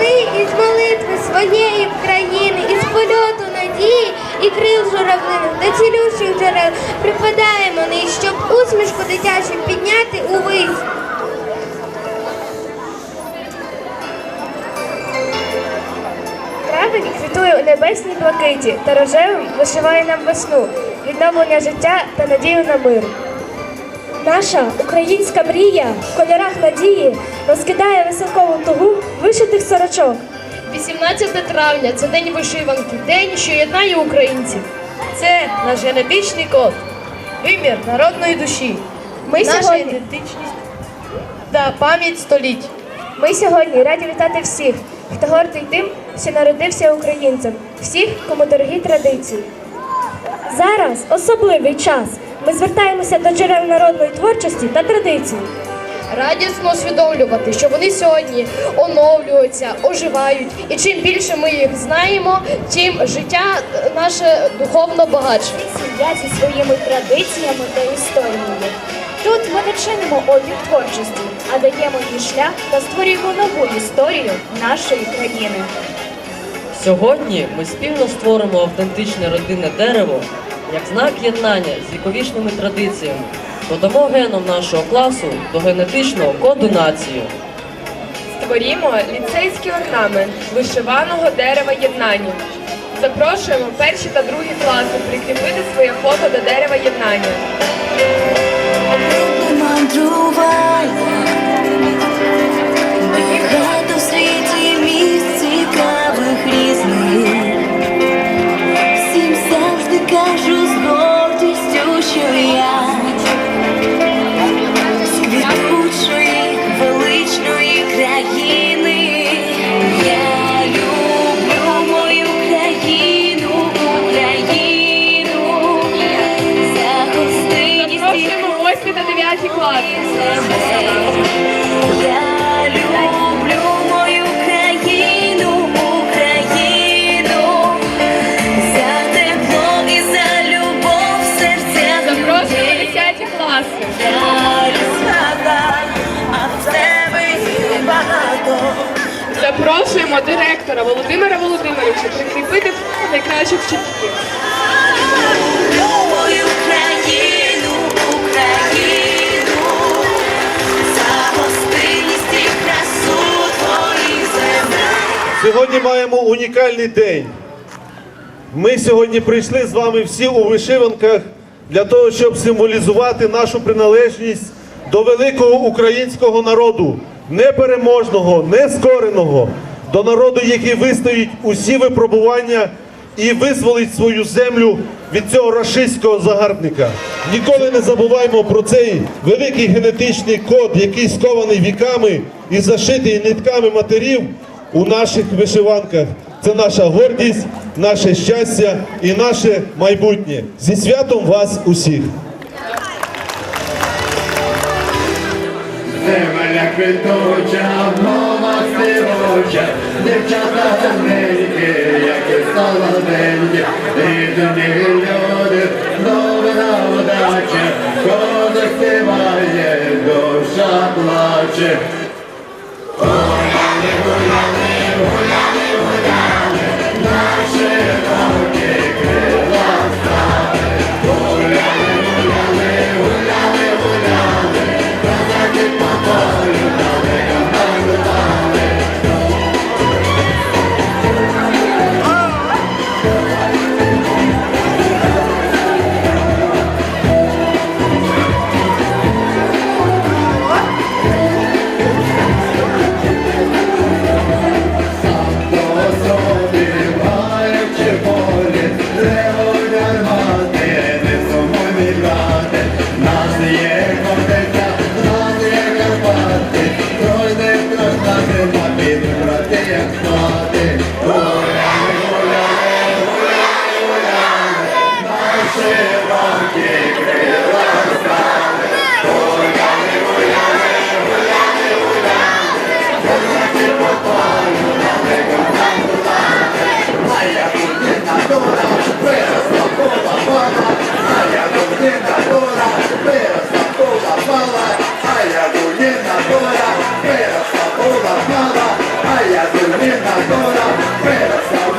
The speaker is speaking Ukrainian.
Ми із молитви своєї країни, із польоту надії і крил журавлиних до цілющих джерел припадаємо ниж, щоб усмішку дитячу підняти увись. Травень квітує у небесній блакиті та рожевим вишиває нам весну, відновлення життя та надію на мир. Наша українська мрія в кольорах надії розкидає веселкову тугу вишитих сорочок. 18 травня це день вишиванки, день, що єднає українців. Це наш генетичний код, вимір народної душі, Ми наша сьогодні, ідентичність та пам'ять століть. ми сьогодні раді вітати всіх, хто гордий тим, що народився українцем, всіх, кому дорогі традиції. Зараз особливий час. Ми звертаємося до джерел народної творчості та традицій. Радісно усвідомлювати, що вони сьогодні оновлюються, оживають. І чим більше ми їх знаємо, тим життя наше духовно багатше. Сім'я зі своїми традиціями та історією. Тут ми не чинимо опір творчості, а даємо їй шлях та створюємо нову історію нашої країни. Сьогодні ми спільно створимо автентичне родинне дерево як знак єднання з віковічними традиціями, додамо геном нашого класу до генетичного коду нації. Створімо ліцейський орнамент вишиваного дерева єднання. Запрошуємо перші та другі класи прикріпити своє фото до дерева єднання. Запрошуємо 8 та 9 класи. я люблю мою країну, Україну, за тепло і за любов серця Запрошуємо 10 класи. Запрошуємо директора Володимира Володимировича прикріпити найкращих вчителів. Сьогодні маємо унікальний день. Ми сьогодні прийшли з вами всі у вишиванках для того, щоб символізувати нашу приналежність до великого українського народу, непереможного, нескореного, до народу, який вистоїть усі випробування і визволить свою землю від цього рашистського загарбника. Ніколи не забуваймо про цей великий генетичний код, який скований віками і зашитий нитками матерів у наших вишиванках. Це наша гордість, наше щастя і наше майбутнє. Зі святом вас усіх! Земля квітуча, мова співуча, дівчата гарненькі, як і солоденькі, рідні люди, новина удача, козак співає, душа плаче. Vaya tormenta toda, pero